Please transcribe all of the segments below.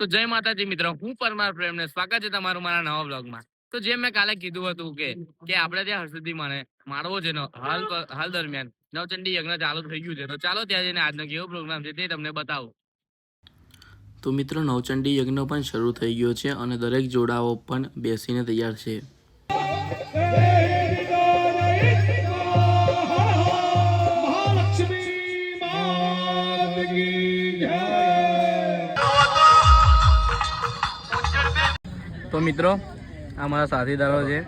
તો જય માતાજી મિત્રો, હું પરમાર પ્રેમને સ્વાગત છે તમારું મારા નવા બ્લોગમાં તો જેમ મેં કાલે કીધું હતું કે કે આપણે ત્યાં હર્ષદી માને માળવો છે હાલ હાલ દરમિયાન નવચંડી યજ્ઞ ચાલુ થઈ ગયું છે. તો ચાલો ત્યાં જઈને આજનો કેવો પ્રોગ્રામ છે તે તમને બતાવું. તો મિત્રો, નવચંડી યજ્ઞ પણ શરૂ થઈ ગયો છે અને દરેક જોડાઓ પણ બેસીને તૈયાર છે. તો મિત્રો આ મારા સાથીદારો છે.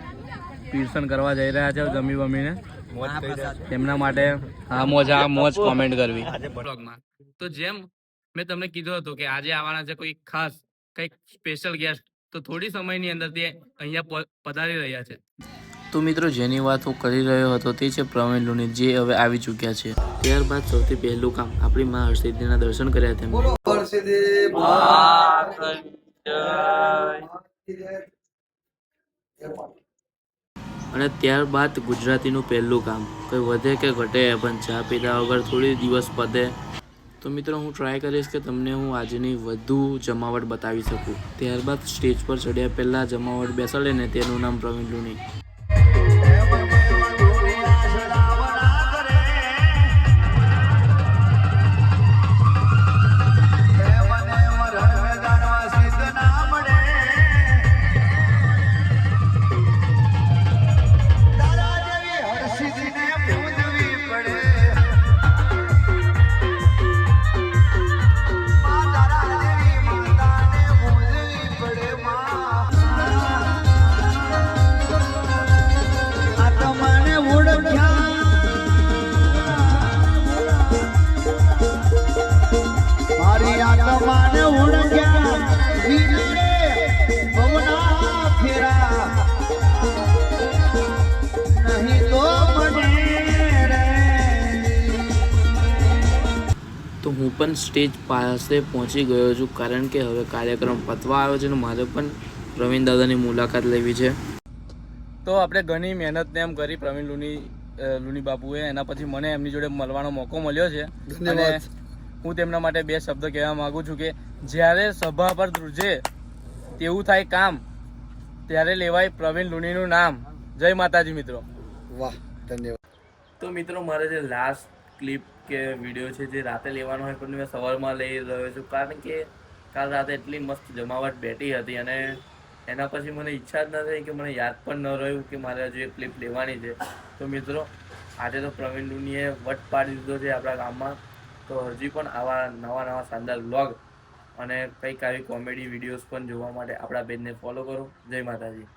પીર્સન કરવા જઈ રહ્યા છે જમી બમીને. તેમના માટે આ મોજ આ મોજ કોમેન્ટ કરવી. તો જેમ મેં તમને કીધું હતું કે આજે આવવાના છે કોઈ ખાસ કંઈક સ્પેશિયલ ગેસ્ટ તો થોડી સમયની અંદર તે અહીંયા પધારી રહ્યા છે. તો મિત્રો જેની વાત હું કરી રહ્યો હતો તે છે પ્રવીણ લુની જે હવે આવી ચૂક્યા છે. ત્યારબાદ સૌથી પહેલું કામ આપણી મા હર્ષિદીના દર્શન કર્યા તેમણે અને ત્યારબાદ ગુજરાતીનું પહેલું કામ. કોઈ વધે કે ઘટે, પણ ચા પીધા વગર થોડી દિવસ પતે. તો મિત્રો, હું ટ્રાય કરીશ કે તમને હું આજની વધુ જમાવટ બતાવી શકું. ત્યારબાદ સ્ટેજ પર ચડ્યા પહેલાં જમાવટ બેસાડે ને તેનું નામ પ્રવીણ લુની. તો મને રે તો હું પણ સ્ટેજ પાસે પહોંચી ગયો છું કારણ કે હવે કાર્યક્રમ પતવા આવ્યો છે અને મારે પણ પ્રવીણ દાદાની મુલાકાત લેવી છે. તો આપણે ઘણી મહેનતને એમ કરી પ્રવીણ લુની લુની બાપુએ એના પછી મને એમની જોડે મળવાનો મોકો મળ્યો છે. અને હું તેમના માટે બે શબ્દ કહેવા માગું છું કે જ્યારે સભા પર ધ્રુજે તેવું થાય કામ ત્યારે લેવાય પ્રવીણ લુનીનું નામ. જય માતાજી મિત્રો. વાહ ધન્યવાદ. તો મિત્રો મારે જે લાસ્ટ ક્લિપ કે વીડિયો છે જે રાતે લેવાનો હોય પણ મેં સવારમાં લઈ રહ્યો છું. કારણ કે કાલ રાતે એટલી મસ્ત જમાવટ બેઠી હતી અને એના પછી મને ઈચ્છા જ ન થઈ કે મને યાદ પણ ન રહ્યું કે મારે હજુ એક ક્લિપ લેવાની છે. તો મિત્રો આજે તો પ્રવીણ લુનીએ વટ પાડી દીધો છે આપણા ગામમાં. તો હજી પણ આવા નવા નવા શાનદાર વ્લોગ અને કંઈક આવી કોમેડી વિડીયોઝ પણ જોવા માટે આપણા પેજને ફોલો કરો. જય માતાજી.